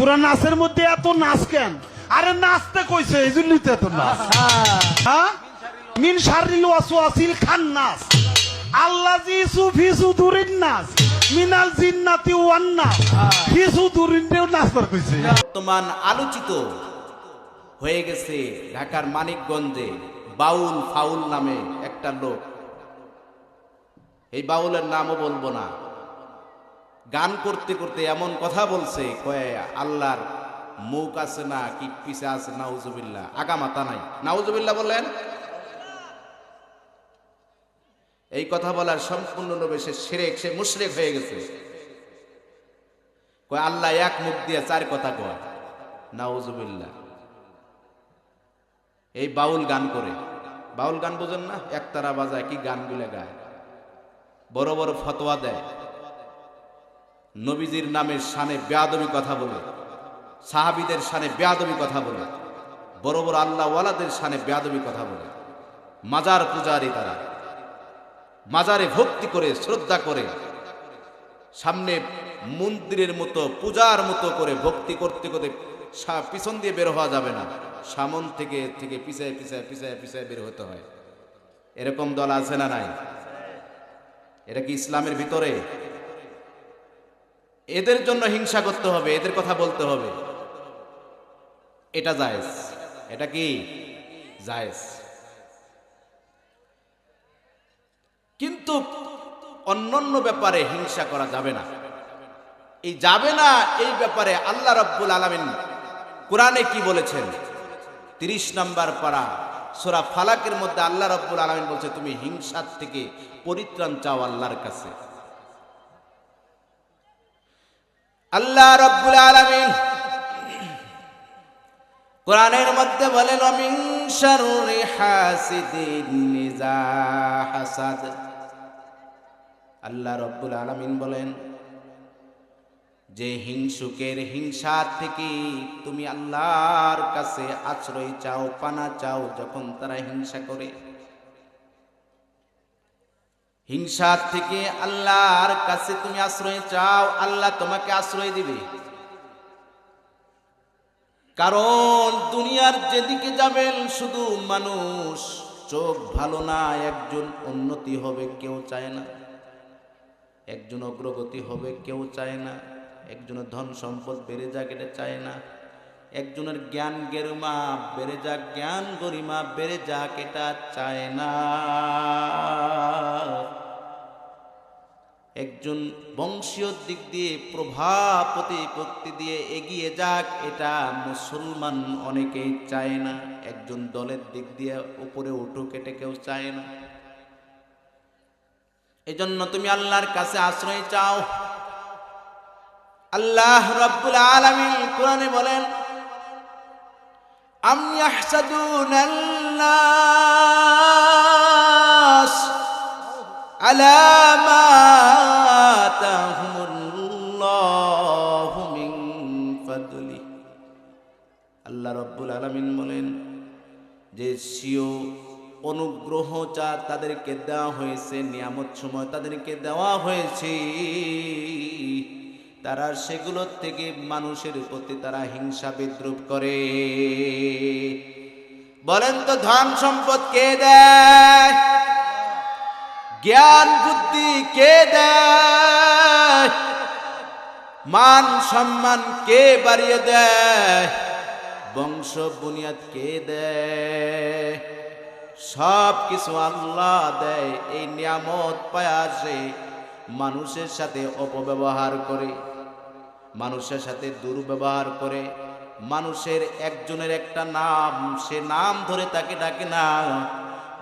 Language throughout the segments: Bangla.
সুরা নাচের মধ্যে এত নাচ কেন? আরে নাচতে কইছে এই জন্যই তো এত নাচ। হ্যাঁ? মিন শারিল ওয়াসওয়াসিল খান্নাস আল্লাজি সুফি সুদুরিন নাস, মিনাল জিন্নাতি ওয়ান নাস। ফি সুদুরিনও নাচবার কইছে। বর্তমান আলোচিত হয়ে গেছে ঢাকার মানিকগঞ্জে বাউল ফাউল নামে একটা লোক। এই বাউলের নামও বলব না। গান করতে করতে এমন কথা বলছে, কয়ে, আল্লাহর মুখ আছে না কি পিছে আছে, নাউজুবিল্লাহ আগা মাথা নাই। নাউজুবিল্লাহ বললেন, এই কথা বলার সম্পূর্ণভাবে সে সেরেক, সে মুশরেক হয়ে গেছে। কয়, আল্লাহ এক মুখ দিয়ে চার কথা কয়, নাউজুবিল্লাহ। এই বাউল গান করে। বাউল গান বোঝেন না? একতারা বাজায়, কি গানগুলো গায়? বড় বড় ফতোয়া দেয়। নবীজির নামের শানে বেয়াদবি কথা বলে, সাহাবিদের শানে বেয়াদবি কথা বলে, বড় বড় আল্লাহ ওয়ালাদের শানে বেয়াদবি কথা বলে। মাজার পূজারি তারা মাজারে ভক্তি করে, শ্রদ্ধা করে, সামনে মন্দিরের মতো, পূজার মতো করে ভক্তি করতে করতে পিছন দিয়ে বের হওয়া যাবে না, সামন থেকে থেকে পিছায় পিছায় পিছায় পিছায় বের হতে হয়। এরকম দল আছে না নাই? এটা কি ইসলামের ভিতরে? এদের জন্য হিংসা করতে হবে, এদের কথা বলতে হবে। এটা জায়েজ। এটা কি? জায়েজ। কিন্তু অন্যান্য ব্যাপারে হিংসা করা যাবে না। এই যাবে না এই ব্যাপারে আল্লাহ রব্বুল আলমিন কোরআনে কি বলেছেন? তিরিশ নাম্বার পারা, সোরা ফালাকের মধ্যে আল্লাহ রব্বুল আলমিন বলছে, তুমি হিংসার থেকে পরিত্রাণ চাও আল্লাহর কাছে। আল্লাহ রব্বুল আলমিন কোরআনের মধ্যে বলেন অমিন শারুরি হাসিদিন ইযা হাসাদ। আল্লাহ রব্বুল আলামিন বলেন, যে হিংসুকের হিংসার থেকে তুমি আল্লাহর কাছে আশ্রয় চাও, পানা চাও, যখন তারা হিংসা করে হিংসার থেকে আল্লাহর কাছে তুমি আশ্রয় চাও, আল্লাহ তোমাকে আশ্রয় দিবে। কারণ দুনিয়ার যেদিকে যাবেন শুধু মানুষ, চোখ ভালো না, একজন উন্নতি হবে কেউ চায় না। একজন অগ্রগতি হবে কেউ চায় না। একজনের ধন সম্পদ বেড়ে যাক এটা চায় না। একজনের জ্ঞান গেরুমা বেড়ে যাক জ্ঞান গরিমা বেড়ে যাক এটা চায় না। একজন বংশীয় দিক দিয়ে প্রভাব প্রতিপত্তি দিয়ে এগিয়ে যাক, এটা মুসলমান অনেকেই চায় না। একজন দলের দিক দিয়ে উপরে উঠুক, এটা কেউ চায় না। এজন্য তুমি আল্লাহর কাছে আশ্রয় চাও। আল্লাহ রব্বুল আলামিন কোরআনে বলেন আম ইয়াহসাদুনা الناس على ما آتاهم الله من فضله আল্লাহ রব্বুল আলামিন বলেন যে সিও অনুগ্রহ যা তাদেরকে দেওয়া হয়েছে নিয়ামত সময় তাদেরকে দেওয়া হয়েছে তারা সেগুলোর থেকে মানুষের প্রতি তারা হিংসা বিদ্রুপ করে। বলেন তো ধন সম্পদ কে দেয়? জ্ঞান বুদ্ধি কে দেয়? মান সম্মান কে বাড়িয়ে দেয়? বংশ বুনিয়াদ কে দেয়? সব কিছু আল্লাহ দেয়, এই নিয়ামত পায়া সে মানুষের সাথে অপব্যবহার করে। মানুষের সাথে দুর্ব্যবহার করে, মানুষের একজনের একটা নাম, সে নাম ধরে তাকে ডাকে না,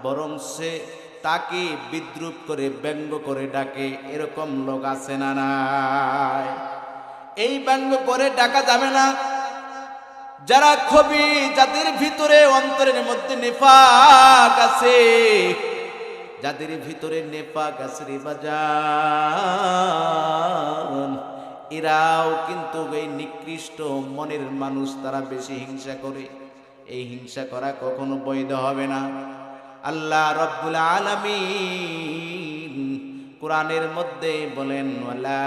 বরং সে তাকে বিদ্রুপ করে, ব্যঙ্গ করে ডাকে, এরকম লোক আছে না নাই। এই ব্যঙ্গ করে ডাকা যাবে না। যারা খবি যাদের ভিতরে অন্তরের মধ্যে নেফাক আছে যাদের ভিতরে নেফাক আছে রে বাজান। এরাও কিন্তু এই নিকৃষ্ট মনের মানুষ তারা বেশি হিংসা করে। এই হিংসা করা কখনো বৈধ হবে না। আল্লাহ রব্বুল আলামিন কোরআনের মধ্যে বলেন, ওয়ালা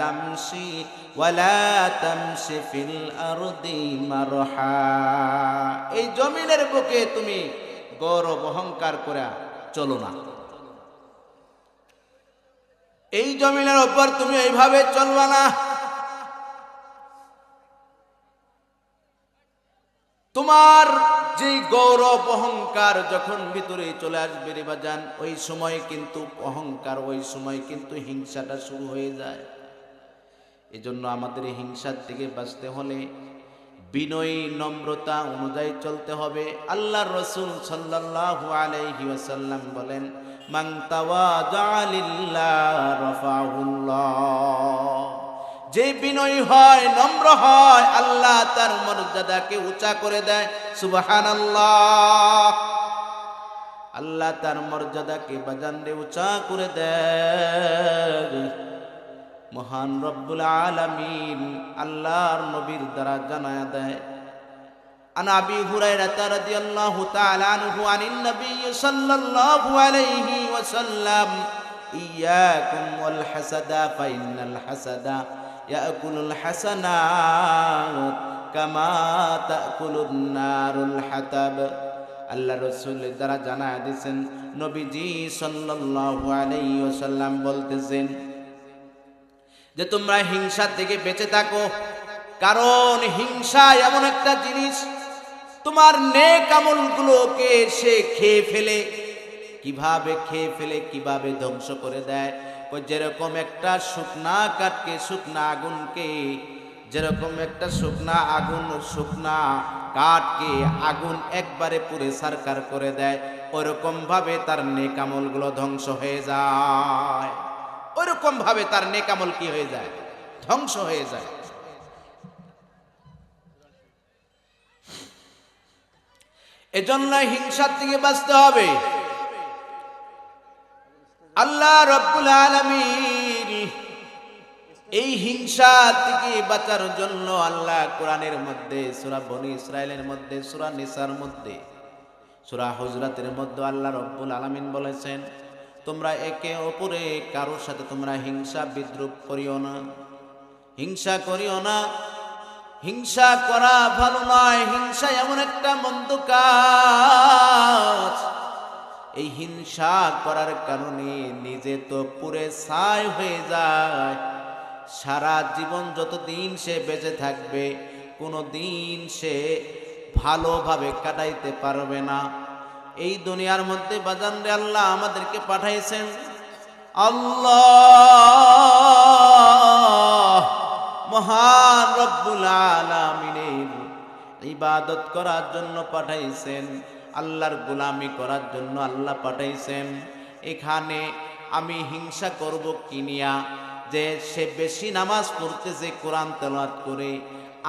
তামশি ওয়ালা তামশি ফিল এই জমিনের বুকে তুমি গৌরব অহংকার করে চলো না। এই জমিনের ওপর তুমি এইভাবে চলবা না। তোমার যে গৌরব, অহংকার যখন ভিতরে চলে আসবে রে বাজান, ওই সময় কিন্তু অহংকার, ওই সময় কিন্তু হিংসাটা শুরু হয়ে যায়। এজন্য আমাদের হিংসার থেকে বাঁচতে হলে বিনয়ী, নম্রতা অনুযায়ী চলতে হবে। আল্লাহ রসুল সাল্লাল্লাহু আলাইহি ওয়াসাল্লাম বলেন রাফাহুল্লাহ যে বিনয়ী হয়, নম্র হয়, আল্লাহ তার মর্যাদাকে উঁচা করে দেয়। সুবাহান আল্লাহ তার মর্যাদাকে বাজানরে উঁচা করে দেয়। মহান রব্বুল আলামিন আল্লাহর নবীর দ্বারা জানায়া দেয়। عن ابي هريره رضي الله تعالى عنه عن النبي صلى الله عليه وسلم اياكم والحسد فان الحسد ياكل الحسنات كما تاكل النار الحطب আল্লাহ রসুল দ্বারা জানা দিয়েছেন নবীজি সাল্লাল্লাহু আলাইহি ওয়াসাল্লাম বলতেছেন যে তোমরা হিংসা থেকে বেঁচে থাকো কারণ হিংসা এমন একটা জিনিস তোমার নেক আমলগুলোকে সে খেয়ে ফেলে। কীভাবে খেয়ে ফেলে, কীভাবে ধ্বংস করে দেয়? যেরকম একটা শুকনা কাঠকে, শুকনা আগুনকে, যেরকম একটা শুকনা আগুন, শুকনা কাঠকে আগুন একবারে পুরে সারকার করে দেয় ওরকম ভাবে তার নেক আমলগুলো ধ্বংস হয়ে যায়। ওরকম ভাবে তার নেকামল কি হয়ে যায়? ধ্বংস হয়ে যায়। এজন্য হিংসার থেকে বাঁচতে হবে। আল্লাহ রব্বুল আলমীর এই হিংসা থেকে বাঁচার জন্য আল্লাহ কোরআনের মধ্যে, সুরা বনি ইসরায়েলের মধ্যে, সুরা নিসার মধ্যে, সুরা হুজরাতের মধ্যে আল্লাহ রব্বুল আলমিন বলেছেন, তোমরা একে অপরে কারোর সাথে তোমরা হিংসা বিদ্রুপ করিও না। হিংসা করিও না হিংসা করা ভালো নয়, হিংসা এমন একটা মন্দ কাজ। এই হিংসা করার কারণে নিজে তো পুরে ছাই হয়ে যায়। সারা জীবন যতদিন সে বেঁচে থাকবে কোনো দিন সে ভালোভাবে কাটাইতে পারবে না। এই দুনিয়ার মধ্যে বাজান রে আল্লাহ আমাদেরকে পাঠাইছেন। আল্লাহ! মহান রব্বুল আলামিনের ইবাদত করার জন্য পাঠাইছেন, আল্লাহর গোলামি করার জন্য আল্লাহ পাঠাইছেন। এখানে আমি হিংসা করব কিনিয়া যে সে বেশি নামাজ পড়তেছে কোরআন তেলাওয়াত করে,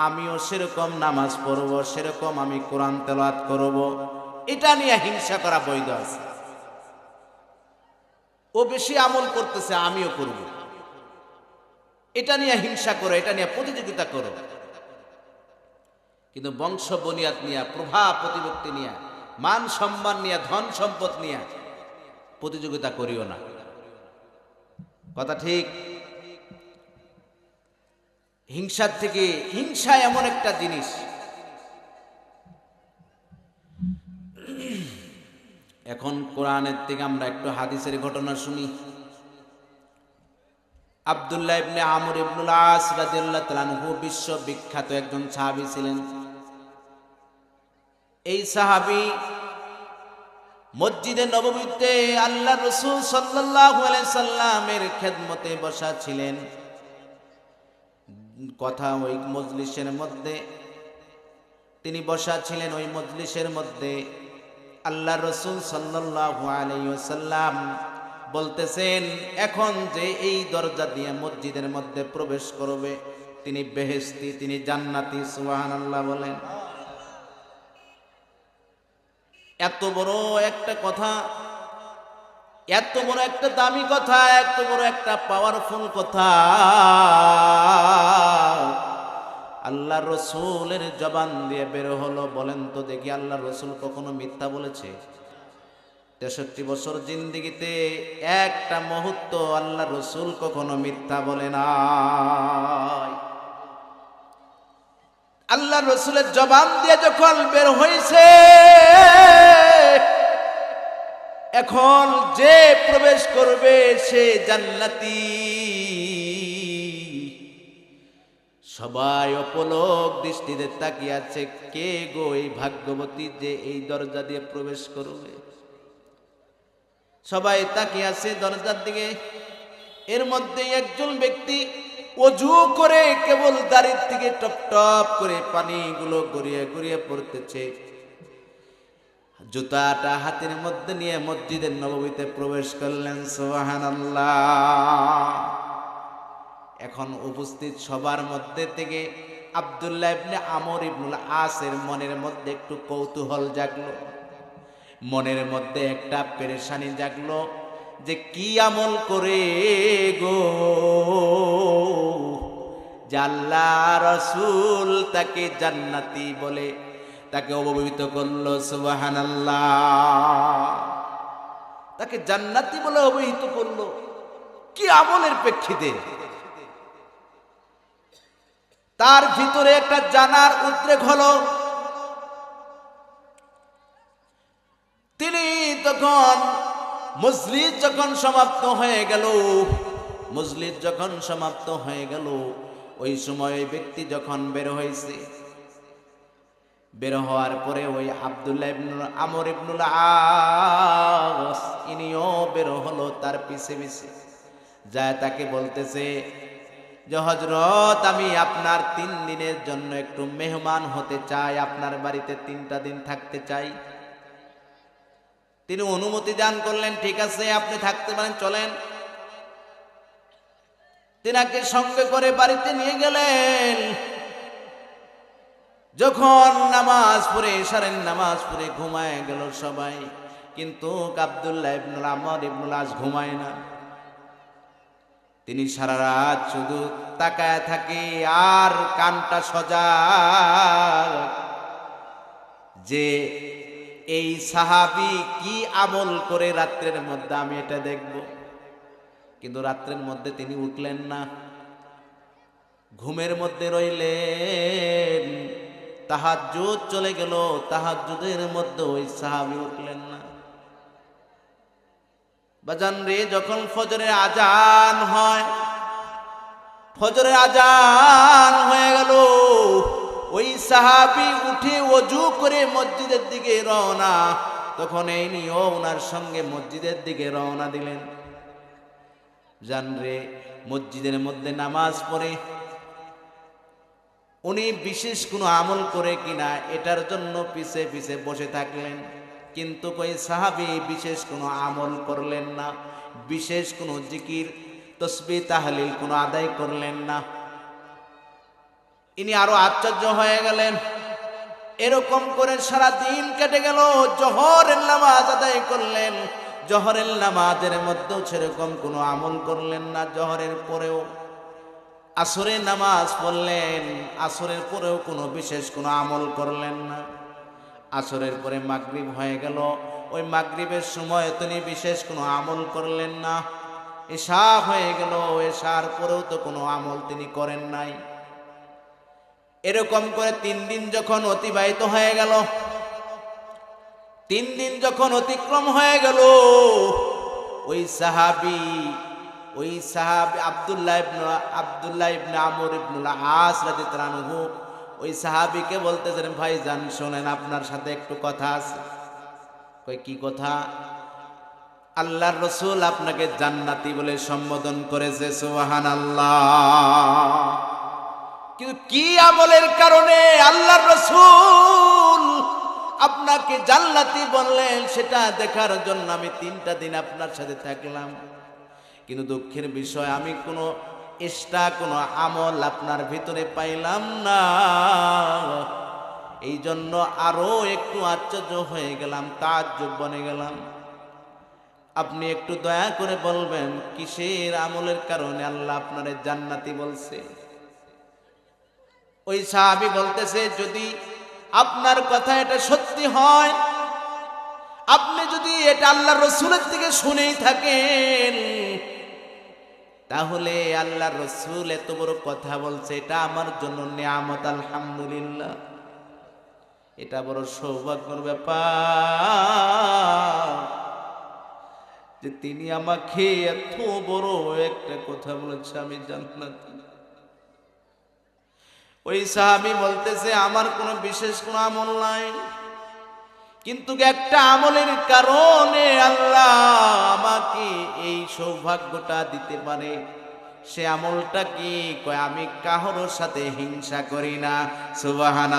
আমিও সেরকম নামাজ পড়ব, সেরকম আমি কোরআন তেলাওয়াত করব। এটা নিয়ে হিংসা করা বৈধ আছে। ও বেশি আমল করতেছে, আমিও করব। এটা নিয়ে হিংসা করো, এটা নিয়ে প্রতিযোগিতা করো। কিন্তু বংশ বনিয়াদ নিয়ে প্রভাব প্রতিপত্তি নিয়ে, মান সম্মান নিয়ে, ধন সম্পদ নিয়ে প্রতিযোগিতা করিও না। কথা ঠিক? হিংসার থেকে হিংসা এমন একটা জিনিস। এখন কোরআনের থেকে আমরা একটু হাদিসের ঘটনা শুনি। আব্দুল্লাহ ইবনে আমর ইবনুল আস রাদিয়াল্লাহু তাআলা আনহু বিশ্ব বিখ্যাত একজন সাহাবী ছিলেন। এই সাহাবী মসজিদে নববীতে আল্লাহ রসুল সাল্লাল্লাহু আলাইহি সাল্লামের খেদমতে বসা ছিলেন। কথা ওই মজলিসের মধ্যে তিনি বসা ছিলেন ওই মজলিসের মধ্যে। আল্লাহ রসুল সাল্লাল্লাহু আলাইহি সাল্লাম বলতেছেন, এখন যে এই দরজা দিয়ে মসজিদের মধ্যে প্রবেশ করবে, তিনি বেহেস্তি তিনি জান্নাতি, সুবহানাল্লাহ বলেন। এত বড় একটা কথা, এত বড় একটা দামি কথা, এত বড় একটা পাওয়ারফুল কথা। আল্লাহ রসুলের জবান দিয়ে বের হলো, বলেন তো দেখি আল্লাহ রসুল কখনো মিথ্যা বলেছে? তেষট্টি বছর জিন্দিগিতে একটা মুহূর্ত আল্লাহ রসুল কখনো মিথ্যা বলে নাই। আল্লাহ রসুলের জবান দিয়ে যখন বের হয়েছে, এখন যে প্রবেশ করবে সে জান্নাতি। সবাই অপলক দৃষ্টিতে তাকিয়ে আছে, কে গো এই ভাগ্যবতী যে এই দরজা দিয়ে প্রবেশ করবে? সবাই তাকিয়ে আছে দরজার দিকে। এর মধ্যে একজন ব্যক্তি অজু করে কেবল দাড়ির থেকে টপ টপ করে পানিগুলো গড়িয়ে গড়িয়ে পড়তেছে। জুতাটা হাতের মধ্যে নিয়ে মসজিদের নবমীতে প্রবেশ করলেন সোহান এখন উপস্থিত সবার মধ্যে থেকে আবদুল্লাহ ইবনে আমর ইবনুল আসের মনের মধ্যে একটু কৌতূহল জাগলো। মনের মধ্যে একটা পেরেশানি জাগলো যে কি আমল করে গো? জাল্লা রসুল তাকে জান্নাতি বলে তাকে অবহিত করল সুবাহান তাকে জান্নাতি বলে অবহিত করল। কি আমলের প্রেক্ষিতে? তার ভিতরে একটা জানার উদ্রেক হলো তিনি তখন মসজিদ যখন সমাপ্ত হয়ে গেল, মসজিদ যখন সমাপ্ত হয়ে গেল, ওই সময় ওই ব্যক্তি যখন বের হয়েছে, বের হওয়ার পরে ওই আবদুল্লাহ ইবনুল আমর ইবনুল আস, ইনিও বের হলো তার পিছে পিছে। যায় তাকে বলতেছে, যে হজরত আমি আপনার তিন দিনের জন্য একটু মেহমান হতে চাই, আপনার বাড়িতে তিনটা দিন থাকতে চাই। তিনি অনুমতি দান করলেন, ঠিক আছে, আপনি থাকতে পারেন, চলেন। তিনাকে সঙ্গে করে বাড়িতে নিয়ে গেলেন। যখন নামাজ পড়ে সারেন নামাজ পড়ে ঘুমায় গেল সবাই। কিন্তু আবদুল্লাহ ইবনুল আমর ইবনুল আজ ঘুমায় না। তিনি সারা রাত শুধু তাকায় থাকে, আর কানটা সজা যে এই সাহাবি কি আমল করে রাত্রের মধ্যে? আমি এটা দেখব। কিন্তু রাত্রের মধ্যে তিনি উঠলেন না। ঘুমের মধ্যে রইলেন। তাহার তাহাজ্জুদ চলে গেল। তাহার তাহাজ্জুদের মধ্যে ওই সাহাবি উঠলেন না। বাজান রে, যখন ফজরের আজান হয় ফজরের আজান হয়ে গেল। ওই সাহাবি উঠে অজু করে মসজিদের দিকে রওনা। তখন এই নিয়েও ওনার সঙ্গে মসজিদের দিকে রওনা দিলেন। জান রে, মসজিদের মধ্যে নামাজ পড়ে। উনি বিশেষ কোনো আমল করে কিনা, এটার জন্য পিছে পিছে বসে থাকলেন। কিন্তু কই সাহাবি বিশেষ কোনো আমল করলেন না, বিশেষ কোনো জিকির তসবি তাহলিল কোনো আদায় করলেন না। ইনি আরও আশ্চর্য হয়ে গেলেন। এরকম করে সারা দিন কেটে গেল, জহরের নামাজ আদায় করলেন। জহরের নামাজের মধ্যেও সেরকম কোনো আমল করলেন না, জহরের পরেও। আসরের নামাজ পড়লেন, আসরের পরেও কোনো বিশেষ কোনো আমল করলেন না। আসরের পরে মাগরিব হয়ে গেল, ওই মাগরিবের সময় তিনি বিশেষ কোনো আমল করলেন না। এশা হয়ে গেল এশার পরেও তো কোনো আমল তিনি করেন নাই। এরকম করে তিন দিন যখন অতিবাহিত হয়ে গেল, তিন দিন যখন অতিক্রম হয়ে গেল, ওই সাহাবি ওই সাহাবি আবদুল্লাহ ইবনে আবদুল্লাহ ইবনে আমর ইবনুল আস রাদিয়াল্লাহু ওই সাহাবিকে বলতেছেন ভাই জান শোনেন, আপনার সাথে একটু কথা আছে। কই, কি কথা? আল্লাহর রসুল আপনাকে জান্নাতি বলে সম্বোধন করেছে সোহান আল্লাহ কিন্তু কি আমলের কারণে আল্লাহ রসুল আপনাকে জান্নাতি বললেন, সেটা দেখার জন্য আমি তিনটা দিন আপনার সাথে থাকলাম। কিন্তু দুঃখের বিষয়, আমি কোনো এক্সট্রা কোনো আমল আপনার ভিতরে পাইলাম না। এই জন্য আরও একটু আশ্চর্য হয়ে গেলাম, তাজ্জব বনে গেলাম। আপনি একটু দয়া করে বলবেন, কিসের আমলের কারণে আল্লাহ আপনারে জান্নাতি বলছে? ওই সাহাবি বলতেছে, যদি আপনার কথা এটা সত্যি হয়, আপনি যদি এটা আল্লাহ রসুলের থেকে শুনেই থাকেন, তাহলে আল্লাহ রসুল এত বড় কথা বলছে, এটা আমার জন্য নিয়ামত, আলহামদুলিল্লাহ। এটা বড় সৌভাগ্যর ব্যাপার যে তিনি আমাকে এত বড় একটা কথা বলেছে, আমি জান্নাত। ওই সাহাবি বলতেছে, আমার কোনো বিশেষ কোনো আমল নাই। কিন্তু একটা আমলের কারণে আল্লাহ আমাকে এই সৌভাগ্যটা দিতে পারে। সে আমলটা কি? কয়, আমি কাহরো সাথে হিংসা করি না। সুবাহান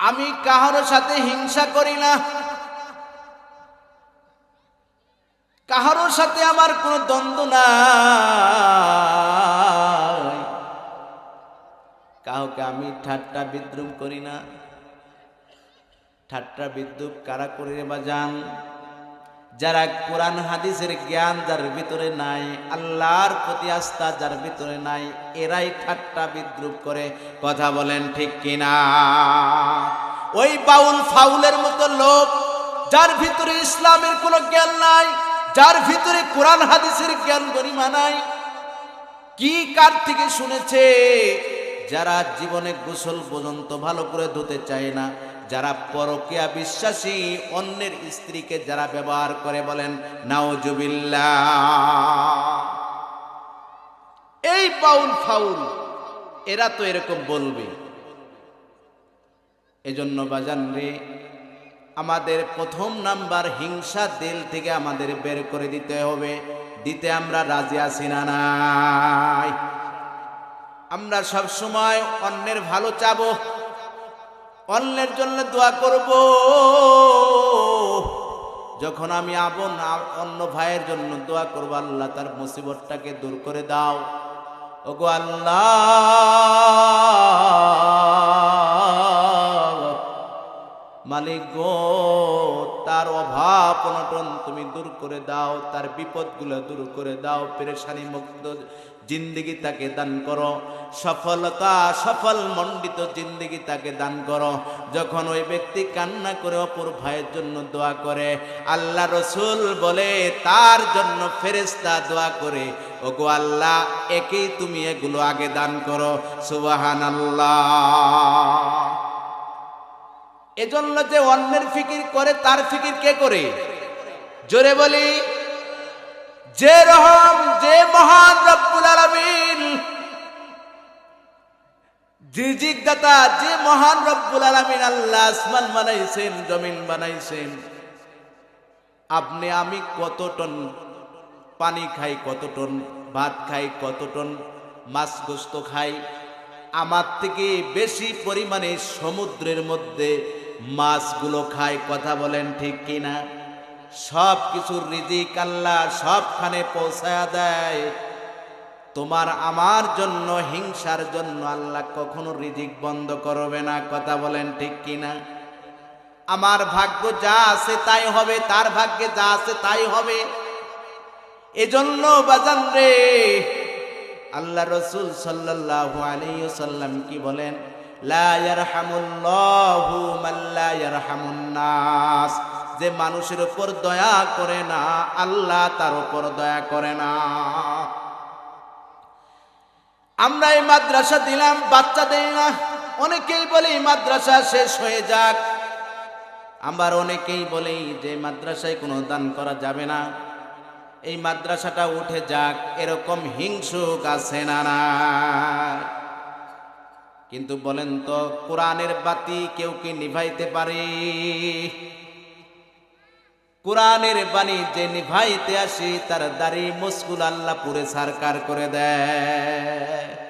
আমি কাহারো সাথে হিংসা করি না। কাহারোর সাথে আমার কোনো দ্বন্দ্ব নাই। কাউকে আমি ঠাট্টা বিদ্রুপ করি না। ঠাট্টা বিদ্রুপ কারা করে রে বাজান? যারা কোরআন, হাদিসের জ্ঞান যার ভিতরে নাই, আল্লাহর প্রতি আস্থা যার ভিতরে নাই, এরাই ঠাট্টা বিদ্রুপ করে। কথা বলেন ঠিক কিনা? ওই বাউল ফাউলের মতো লোক যার ভিতরে ইসলামের কোনো জ্ঞান নাই যার ভিতরে কোরআন হাদিসের জ্ঞান গরিমা নাই, কি কার থেকে শুনেছে? যারা জীবনে গোসল পর্যন্ত ভালো করে ধুতে চায় না, যারা পরকিয়া বিশ্বাসী অন্যের স্ত্রীকে যারা ব্যবহার করে বলেন নাওজুবিল্লা এই পাউল ফাউল, এরা তো এরকম বলবে। এজন্য বাজান রে আমাদের প্রথম নাম্বার হিংসা দিল থেকে আমাদের বের করে দিতে হবে। দিতে আমরা রাজি আছি না নাই? আমরা সব সময় অন্যের ভালো চাবো, অন্যের জন্য দোয়া করব। যখন আমি আপন আ- অন্য ভাইয়ের জন্য দোয়া করব, আল্লাহ তার মুসিবতটাকে দূর করে দাও। ওগো আল্লাহ! মালিক গো, তার অভাব অনটন তুমি দূর করে দাও, তার বিপদগুলো দূর করে দাও, পেরেশানি মুক্ত জিন্দিগি তাকে দান করো, সফলতা সফল মণ্ডিত জিন্দিগি তাকে দান করো। যখন ওই ব্যক্তি কান্না করে অপর ভাইয়ের জন্য দোয়া করে, আল্লাহ রসুল বলে, তার জন্য ফেরেস্তা দোয়া করে, ওগো আল্লাহ, একেই তুমি এগুলো আগে দান করো। সুবাহান আল্লাহ এজন্য যে অন্যের ফিকির করে, তার ফিকির কে করে? জোরে বলি, যে রহম, যে মহান রব্বুল আলামিন দাতা যে মহান রব্বুল আলামিন আল্লাহ আসমান বানাইছেন, জমিন বানাইছেন, আপনি, আমি কত টন পানি খাই, কত টন ভাত খাই, কত টন মাছ গোস্ত খাই, আমার থেকে বেশি পরিমাণে সমুদ্রের মধ্যে মাছগুলো খায়, কথা বলেন ঠিক কিনা? সব কিছুর রিজিক আল্লাহ সবখানে পৌঁছায়া দেয়। তোমার আমার জন্য, হিংসার জন্য আল্লাহ কখনো রিজিক বন্ধ করবে না, কথা বলেন ঠিক কিনা? আমার ভাগ্য যা আছে তাই হবে, তার ভাগ্যে যা আছে তাই হবে। এজন্য বাজান রে, আল্লাহ রসুল সাল্লাল্লাহু আলাইহি সাল্লাম কি বলেন? নাস। যে মানুষের উপর দয়া করে না, আল্লাহ তার উপর দয়া করে না। আমরা এই মাদ্রাসা দিলাম, বাচ্চা দেই না। অনেকেই বলে মাদ্রাসা শেষ হয়ে যাক। আবার অনেকেই বলেই যে মাদ্রাসায় কোনো দান করা যাবে না। এই মাদ্রাসাটা উঠে যাক, এরকম হিংসুক আছে না না কিন্তু বলেন তো, কোরআনের বাতি কেউ কি নিভাইতে পারে? কোরআনের বাণী যে নিভাইতে আসি, তার দাড়ি মুসকুল আল্লাহ পুরে সারকার করে দেয়।